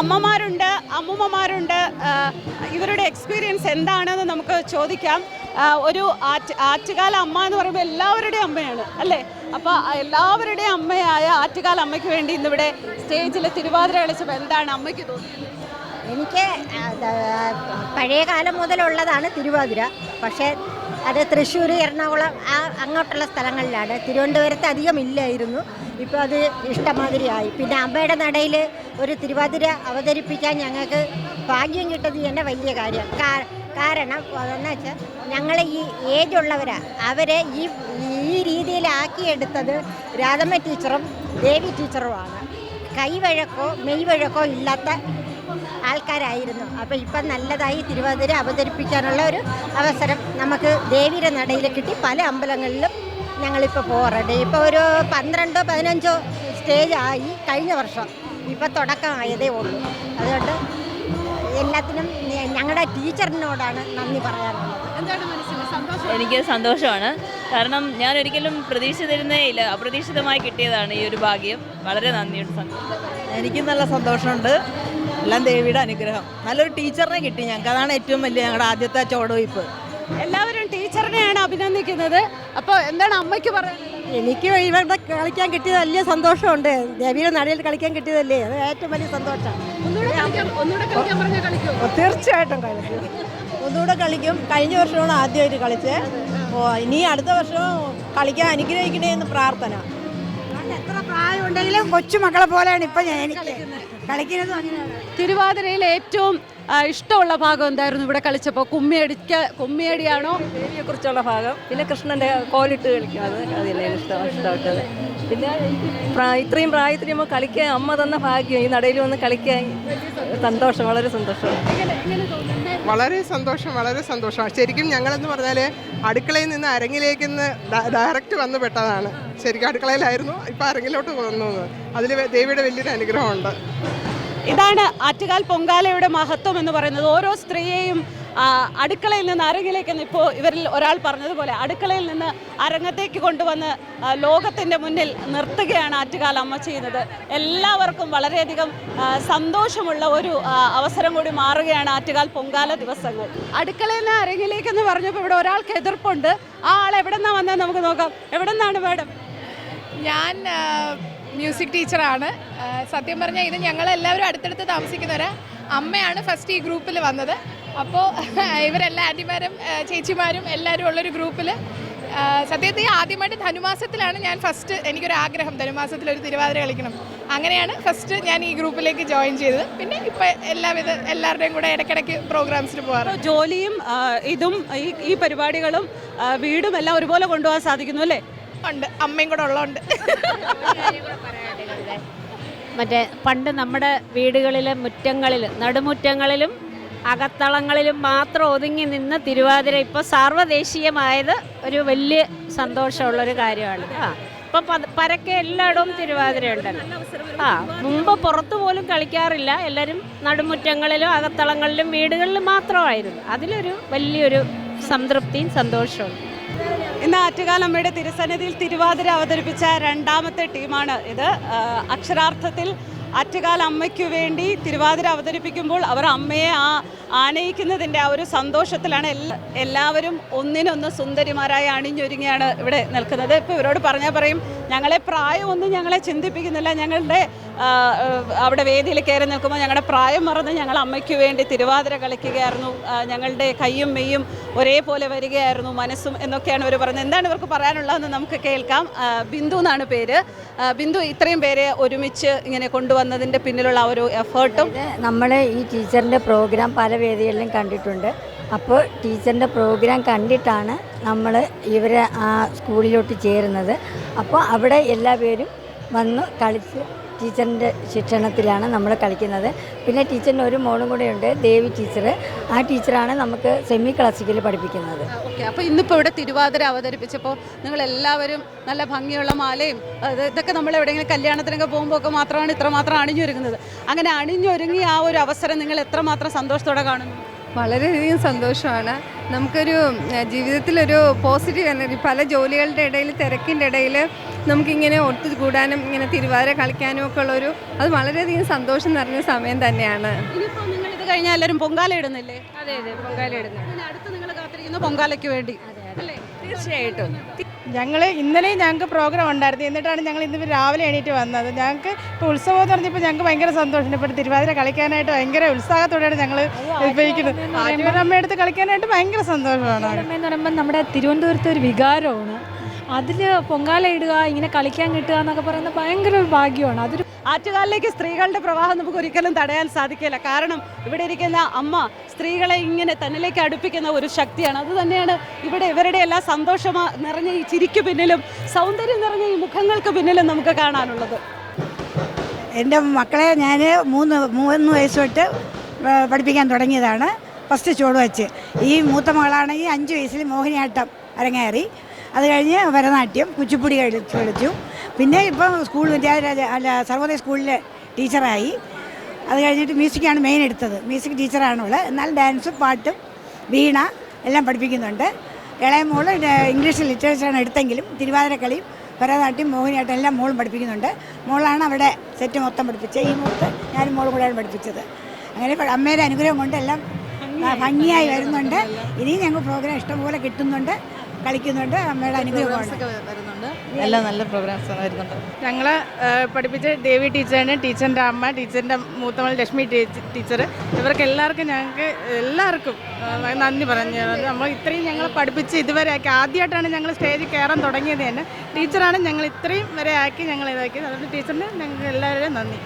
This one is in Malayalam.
അമ്മമാരുണ്ട് അമ്മൂമ്മമാരുണ്ട്. ഇവരുടെ എക്സ്പീരിയൻസ് എന്താണെന്ന് നമുക്ക് ചോദിക്കാം. ഒരു ആറ്റ് ആറ്റുകാല അമ്മ എന്ന് പറയുമ്പോൾ എല്ലാവരുടെയും അമ്മയാണ് അല്ലേ? അപ്പോൾ എല്ലാവരുടെയും അമ്മയായ ആറ്റുകാല അമ്മയ്ക്ക് വേണ്ടി ഇന്നിവിടെ സ്റ്റേജിൽ തിരുവാതിര കളിച്ചപ്പോൾ എന്താണ് അമ്മയ്ക്ക് തോന്നിയത്? എനിക്ക് പഴയ കാലം മുതലുള്ളതാണ് തിരുവാതിര. പക്ഷേ അത് തൃശ്ശൂർ എറണാകുളം ആ അങ്ങോട്ടുള്ള സ്ഥലങ്ങളിലാണ്. തിരുവനന്തപുരത്ത് അധികം ഇല്ലായിരുന്നു. ഇപ്പോൾ അത് ഇഷ്ടമാതിരിയായി. പിന്നെ അമ്മയുടെ നടയിൽ ഒരു തിരുവാതിര അവതരിപ്പിക്കാൻ ഞങ്ങൾക്ക് ഭാഗ്യം കിട്ടത് തന്നെ വലിയ കാര്യം. കാരണം എന്താ വെച്ചാൽ ഞങ്ങൾ ഈ ഏജ് ഉള്ളവരാ. അവരെ ഈ ഈ രീതിയിലാക്കിയെടുത്തത് രാധമ്മ ടീച്ചറും ദേവി ടീച്ചറുമാണ്. കൈവഴക്കോ മെയ്വഴക്കോ ഇല്ലാത്ത ആൾക്കാരായിരുന്നു. അപ്പോൾ ഇപ്പം നല്ലതായി തിരുവാതിര അവതരിപ്പിക്കാനുള്ള ഒരു അവസരം നമുക്ക് ദേവിയുടെ നടയിൽ കിട്ടി. പല അമ്പലങ്ങളിലും ഞങ്ങളിപ്പോൾ പോകാറുണ്ട്. ഇപ്പോൾ ഒരു പന്ത്രണ്ടോ പതിനഞ്ചോ സ്റ്റേജ് ആയി കഴിഞ്ഞ വർഷം. ഇപ്പം തുടക്കമായതേ ഉള്ളൂ. അതുകൊണ്ട് എല്ലാത്തിനും ഞങ്ങളുടെ ടീച്ചറിനോടാണ് നന്ദി പറയാനുള്ളത്. എന്താണ് മനസ്സിൽ? സന്തോഷം? എനിക്ക് സന്തോഷമാണ്. കാരണം ഞാൻ ഒരിക്കലും പ്രതീക്ഷിച്ചിരുന്നേ ഇല്ല അപ്രതീക്ഷിതമായി കിട്ടിയതാണ് ഈ ഒരു ഭാഗ്യം. വളരെ നന്ദിയുണ്ട് എനിക്ക് നല്ല സന്തോഷമുണ്ട്. എല്ലാം ദേവിയുടെ അനുഗ്രഹം. നല്ലൊരു ടീച്ചറിനെ കിട്ടി ഞങ്ങൾക്ക്. അതാണ് ഏറ്റവും വലിയ ഞങ്ങളുടെ ആദ്യത്തെ ചുവടുവയ്പ് എല്ലാവരും ടീച്ചറിനെയാണ് അഭിനന്ദിക്കുന്നത്. അപ്പോൾ എന്താണ് അമ്മയ്ക്ക് പറയുന്നത് എനിക്ക് ഇവിടെ കളിക്കാൻ കിട്ടിയത് വലിയ സന്തോഷമുണ്ട്. ദേവിയുടെ നടയിൽ കളിക്കാൻ കിട്ടിയതല്ലേ? അത് ഏറ്റവും വലിയ സന്തോഷമാണ് തീർച്ചയായിട്ടും കളിക്കും. ഒന്നുകൂടെ കളിക്കും. കഴിഞ്ഞ വർഷമാണ് ആദ്യമായിട്ട് കളിച്ചത് ഓ ഇനി അടുത്ത വർഷം കളിക്കാൻ അനുഗ്രഹിക്കണേ എന്ന് പ്രാർത്ഥന. എത്ര പ്രായമുണ്ടെങ്കിലും കൊച്ചുമക്കളെ പോലെയാണ് ഇപ്പൊ ഞാൻ എനിക്ക്. കളിക്കുന്നത് അങ്ങനെയാണ് തിരുവാതിരയിൽ ഏറ്റവും ഇഷ്ടമുള്ള ഭാഗം എന്തായിരുന്നു ഇവിടെ കളിച്ചപ്പോൾ? കുമ്മിയടിക്ക കുമ്മിയടിയാണോ? ദേവിയെ കുറിച്ചുള്ള ഭാഗം. പിന്നെ കൃഷ്ണന്റെ കോലിട്ട് കളിക്കുന്നത് അത് ഇഷ്ടം ഇഷ്ടപ്പെട്ടത്. പിന്നെ ഇത്രയും പ്രായത്തിൽ നമ്മൾ കളിക്കാൻ അമ്മ തന്ന ഭാഗ്യം ഈ നടയിൽ വന്ന് കളിക്കാൻ സന്തോഷം വളരെ സന്തോഷം. വളരെ സന്തോഷം വളരെ സന്തോഷമാണ്. ശരിക്കും ഞങ്ങളെന്ന് പറഞ്ഞാൽ അടുക്കളയിൽ നിന്ന് അരങ്ങിലേക്ക് ഡയറക്റ്റ് വന്നു പെട്ടതാണ്. ശരിക്കും അടുക്കളയിലായിരുന്നു ഇപ്പം അരങ്ങിലോട്ട് വന്നു. അതിൽ ദേവിയുടെ വലിയൊരു അനുഗ്രഹമുണ്ട്. ഇതാണ് ആറ്റുകാൽ പൊങ്കാലയുടെ മഹത്വം എന്ന് പറയുന്നത്. ഓരോ സ്ത്രീയെയും അടുക്കളയിൽ നിന്ന് അരങ്ങിലേക്ക് ഇപ്പോൾ ഇവരിൽ ഒരാൾ പറഞ്ഞതുപോലെ അടുക്കളയിൽ നിന്ന് അരങ്ങത്തേക്ക് കൊണ്ടുവന്ന് ലോകത്തിന്റെ മുന്നിൽ നിർത്തുകയാണ് ആറ്റുകാൽ അമ്മ ചെയ്യുന്നത്. എല്ലാവർക്കും വളരെയധികം സന്തോഷമുള്ള ഒരു അവസരം കൂടി മാറുകയാണ് ആറ്റുകാൽ പൊങ്കാല ദിവസങ്ങൾ. അടുക്കളയിൽ നിന്ന് അരങ്ങിലേക്ക് എന്ന് പറഞ്ഞപ്പോൾ ഇവിടെ ഒരാൾക്ക് എതിർപ്പുണ്ട്. ആ ആൾ എവിടെ നിന്നാണ് വന്നത് നമുക്ക് നോക്കാം. എവിടെ നിന്നാണ് മാഡം? ഞാൻ മ്യൂസിക് ടീച്ചറാണ്. സത്യം പറഞ്ഞാൽ ഇത് ഞങ്ങളെല്ലാവരും അടുത്തടുത്ത് താമസിക്കുന്നവരാ. അമ്മയാണ് ഫസ്റ്റ് ഈ ഗ്രൂപ്പിൽ വന്നത്. അപ്പോൾ ഇവരെല്ലാ ആന്റിമാരും ചേച്ചിമാരും എല്ലാവരും ഉള്ളൊരു ഗ്രൂപ്പിൽ സത്യത്തിൽ ആദ്യമായിട്ട് ധനുമാസത്തിലാണ് ഞാൻ ഫസ്റ്റ് എനിക്കൊരു ആഗ്രഹം ധനുമാസത്തിൽ ഒരു തിരുവാതിര കളിക്കണം. അങ്ങനെയാണ് ഫസ്റ്റ് ഞാൻ ഈ ഗ്രൂപ്പിലേക്ക് ജോയിൻ ചെയ്തത്. പിന്നെ ഇപ്പം എല്ലാവിധ എല്ലാവരുടെയും കൂടെ ഇടയ്ക്കിടയ്ക്ക് പ്രോഗ്രാംസിന് പോകാറ് ജോലിയും ഇതും ഈ ഈ പരിപാടികളും വീടും എല്ലാം ഒരുപോലെ കൊണ്ടുപോകാൻ സാധിക്കുന്നു അല്ലേ? ഉണ്ട്. അമ്മയും കൂടെ ഉള്ളതുകൊണ്ട് മറ്റേ പണ്ട് നമ്മുടെ വീടുകളിലെ മുറ്റങ്ങളിൽ നടുമുറ്റങ്ങളിലും അകത്തളങ്ങളിലും മാത്രം ഒതുങ്ങി നിന്ന് തിരുവാതിര ഇപ്പോൾ സാർവദേശീയമായത് ഒരു വലിയ സന്തോഷമുള്ളൊരു കാര്യമാണ്. ആ ഇപ്പം പരക്കെ എല്ലായിടവും തിരുവാതിര ആ മുമ്പ് പുറത്തു പോലും കളിക്കാറില്ല. എല്ലാവരും നടുമുറ്റങ്ങളിലും അകത്തളങ്ങളിലും വീടുകളിലും മാത്രമായിരുന്നു. അതിലൊരു വലിയൊരു സംതൃപ്തിയും സന്തോഷവും. ഇന്ന് ആറ്റുകാലമ്മയുടെ തിരുസന്നിധിയിൽ തിരുവാതിര അവതരിപ്പിച്ച രണ്ടാമത്തെ ടീമാണ് ഇത്. അക്ഷരാർത്ഥത്തിൽ ആറ്റുകാൽ അമ്മയ്ക്ക് വേണ്ടി തിരുവാതിര അവതരിപ്പിക്കുമ്പോൾ അവർ അമ്മയെ ആ ആനയിക്കുന്നതിന്റെ ആ ഒരു സന്തോഷത്തിലാണ് എല്ലാ എല്ലാവരും ഒന്നിനൊന്ന് സുന്ദരിമാരായി അണിഞ്ഞൊരുങ്ങിയാണ് ഇവിടെ നിൽക്കുന്നത്. ഇപ്പോൾ ഇവരോട് പറഞ്ഞാൽ പറയും ഞങ്ങളെ പ്രായമൊന്നും ഞങ്ങളെ ചിന്തിപ്പിക്കുന്നില്ല. ഞങ്ങളുടെ അവിടെ വേദിയിൽ കയറി നിൽക്കുമ്പോൾ ഞങ്ങളുടെ പ്രായം മറന്ന് ഞങ്ങൾ അമ്മയ്ക്ക് വേണ്ടി തിരുവാതിര കളിക്കുകയായിരുന്നു. ഞങ്ങളുടെ കയ്യും മെയ്യും ഒരേപോലെ വരികയായിരുന്നു മനസ്സും എന്നൊക്കെയാണ് ഇവർ പറഞ്ഞത്. എന്താണ് ഇവർക്ക് പറയാനുള്ളതെന്ന് നമുക്ക് കേൾക്കാം. ബിന്ദു എന്നാണ് പേര്. ബിന്ദു ഇത്രയും പേരെ ഒരുമിച്ച് ഇങ്ങനെ കൊണ്ടുവന്നതിന്റെ പിന്നിലുള്ള ഒരു എഫേർട്ടും? നമ്മൾ ഈ ടീച്ചറിന്റെ പ്രോഗ്രാം പല വേദികളിലും കണ്ടിട്ടുണ്ട്. അപ്പോൾ ടീച്ചറിന്റെ പ്രോഗ്രാം കണ്ടിട്ടാണ് നമ്മൾ ഇവരെ ആ സ്കൂളിലോട്ട് ചേരുന്നത്. അപ്പോൾ അവിടെ എല്ലാ പേരും വന്ന് കളിച്ച് ടീച്ചറിന്റെ ശിക്ഷണത്തിലാണ് നമ്മൾ കളിക്കുന്നത്. പിന്നെ ടീച്ചറിന് ഒരു മോളും കൂടെ ഉണ്ട് ദേവി ടീച്ചർ ആ ടീച്ചറാണ് നമുക്ക് സെമി ക്ലാസിക്കൽ പഠിപ്പിക്കുന്നത്. ഓക്കെ. അപ്പോൾ ഇന്നിപ്പോൾ ഇവിടെ തിരുവാതിര അവതരിപ്പിച്ചപ്പോൾ നിങ്ങൾ എല്ലാവരും നല്ല ഭംഗിയുള്ള മാലയും അത് ഇതൊക്കെ നമ്മൾ എവിടെയെങ്കിലും കല്യാണത്തിനൊക്കെ പോകുമ്പോൾ ഒക്കെ മാത്രമാണ് ഇത്രമാത്രം അണിഞ്ഞൊരുങ്ങുന്നത്. അങ്ങനെ അണിഞ്ഞൊരുങ്ങി ആ ഒരു അവസരം നിങ്ങൾ എത്രമാത്രം സന്തോഷത്തോടെ കാണുന്നു? വളരെയധികം സന്തോഷമാണ്. നമുക്കൊരു ജീവിതത്തിലൊരു പോസിറ്റീവ് എനർജി പല ജോലികളുടെ ഇടയിൽ തിരക്കിന്റെ ഇടയിൽ നമുക്കിങ്ങനെ ഒത്തുകൂടാനും ഇങ്ങനെ തിരുവാതിര കളിക്കാനും ഒക്കെ ഉള്ളൊരു അത് വളരെയധികം സന്തോഷം നിറഞ്ഞ സമയം തന്നെയാണ്. ഇനിയിപ്പോൾ നിങ്ങൾ ഇത് കഴിഞ്ഞാൽ എല്ലാവരും പൊങ്കാല ഇടുന്നില്ലേ? അതെ അതെ പൊങ്കാല ഇടുന്നു അടുത്ത് നിങ്ങൾ കാത്തിരിക്കുന്നു പൊങ്കാലയ്ക്ക് വേണ്ടി. തീർച്ചയായിട്ടും. ഞങ്ങൾ ഇന്നലെയും ഞങ്ങൾക്ക് പ്രോഗ്രാം ഉണ്ടായിരുന്നു. എന്നിട്ടാണ് ഞങ്ങൾ ഇന്ന് രാവിലെ എണീറ്റ് വന്നത്. ഞങ്ങൾക്ക് ഇപ്പോൾ ഉത്സവം എന്ന് പറഞ്ഞപ്പോൾ ഞങ്ങൾക്ക് ഭയങ്കര സന്തോഷമുണ്ട് ഇപ്പോൾ തിരുവാതിര കളിക്കാനായിട്ട് ഭയങ്കര ഉത്സാഹത്തോടെയാണ് ഞങ്ങൾ ഉപയോഗിക്കുന്നത്. ആറ്റുകാരമ്മയുടെ അടുത്ത് കളിക്കാനായിട്ട് ഭയങ്കര സന്തോഷമാണ്. എന്ന് പറയുമ്പോൾ നമ്മുടെ തിരുവനന്തപുരത്തെ ഒരു വികാരമാണ്. അതിൽ പൊങ്കാല ഇടുക ഇങ്ങനെ കളിക്കാൻ കിട്ടുക എന്നൊക്കെ പറയുന്നത് ഭയങ്കര ഒരു ഭാഗ്യമാണ്. അതൊരു ആറ്റുകാലിലേക്ക് സ്ത്രീകളുടെ പ്രവാഹം നമുക്ക് ഒരിക്കലും തടയാൻ സാധിക്കില്ല. കാരണം ഇവിടെ ഇരിക്കുന്ന അമ്മ സ്ത്രീകളെ ഇങ്ങനെ തന്നിലേക്ക് അടുപ്പിക്കുന്ന ഒരു ശക്തിയാണ്. അത് തന്നെയാണ് ഇവിടെ ഇവരുടെ എല്ലാ സന്തോഷമാ നിറഞ്ഞ ഈ ചിരിക്ക് പിന്നിലും സൗന്ദര്യം നിറഞ്ഞ ഈ മുഖങ്ങൾക്ക് പിന്നിലും നമുക്ക് കാണാനുള്ളത്. എന്റെ മക്കളെ ഞാൻ മൂന്ന് മൂന്ന് വയസ്സ് തൊട്ട് പഠിപ്പിക്കാൻ തുടങ്ങിയതാണ്. ഫസ്റ്റ് ചുവട് വെച്ച്. ഈ മൂത്ത മകളാണെങ്കിൽ അഞ്ച് വയസ്സിൽ മോഹിനിയാട്ടം അരങ്ങേറി. അത് കഴിഞ്ഞ് ഭരതനാട്യം കുച്ചിപ്പുടി കളിച്ചു കളിച്ചു പിന്നെ ഇപ്പം സ്കൂൾ വിദ്യാരാജ അല്ല സർവോദയ സ്കൂളിലെ ടീച്ചറായി. അത് കഴിഞ്ഞിട്ട് മ്യൂസിക്കാണ് മെയിൻ എടുത്തത്. മ്യൂസിക് ടീച്ചറാണുള്ളത് എന്നാൽ ഡാൻസും പാട്ടും വീണ എല്ലാം പഠിപ്പിക്കുന്നുണ്ട്. ഇളയ ഡ- ഇംഗ്ലീഷ് ലിറ്ററേച്ചറാണ് എടുത്തെങ്കിലും തിരുവാതിരക്കളിയും ഭരതനാട്യം മോഹിനിയാട്ടം എല്ലാം മോളും പഠിപ്പിക്കുന്നുണ്ട്. മോളാണ് അവിടെ സെറ്റ് മൊത്തം പഠിപ്പിച്ചത്. ഈ മൂത്ത് ഞാനും മോളും കൂടെയാണ് പഠിപ്പിച്ചത്. അങ്ങനെ അമ്മയുടെ അനുഗ്രഹം കൊണ്ട് എല്ലാം ഭംഗിയായി വരുന്നുണ്ട്. ഇനിയും ഞങ്ങൾ പ്രോഗ്രാം ഇഷ്ടംപോലെ കിട്ടുന്നുണ്ട്. കളിക്കുന്നുണ്ട്. അമ്മയുടെ അനുഗ്രഹമാണ്. എല്ലാം നല്ല പ്രോഗ്രാംസ് വരുന്നുണ്ട്. ഞങ്ങൾ പഠിപ്പിച്ച ദേവി ടീച്ചറാണ് ടീച്ചറിന്റെ അമ്മ ടീച്ചറിന്റെ മൂത്തമൾ ലക്ഷ്മി ടീച്ചർ ഇവർക്ക് എല്ലാവർക്കും ഞങ്ങൾക്ക് എല്ലാവർക്കും നന്ദി പറഞ്ഞു. നമ്മൾ ഇത്രയും ഞങ്ങൾ പഠിപ്പിച്ച് ഇതുവരെ ആക്കി. ആദ്യമായിട്ടാണ് ഞങ്ങൾ സ്റ്റേജിൽ കയറാൻ തുടങ്ങിയത് തന്നെ. ടീച്ചറാണ് ഞങ്ങൾ ഇത്രയും വരെ ആക്കി ഞങ്ങൾ ഇതാക്കിയത്. അതുകൊണ്ട് ടീച്ചറിന് ഞങ്ങൾക്ക് എല്ലാവരും നന്ദി.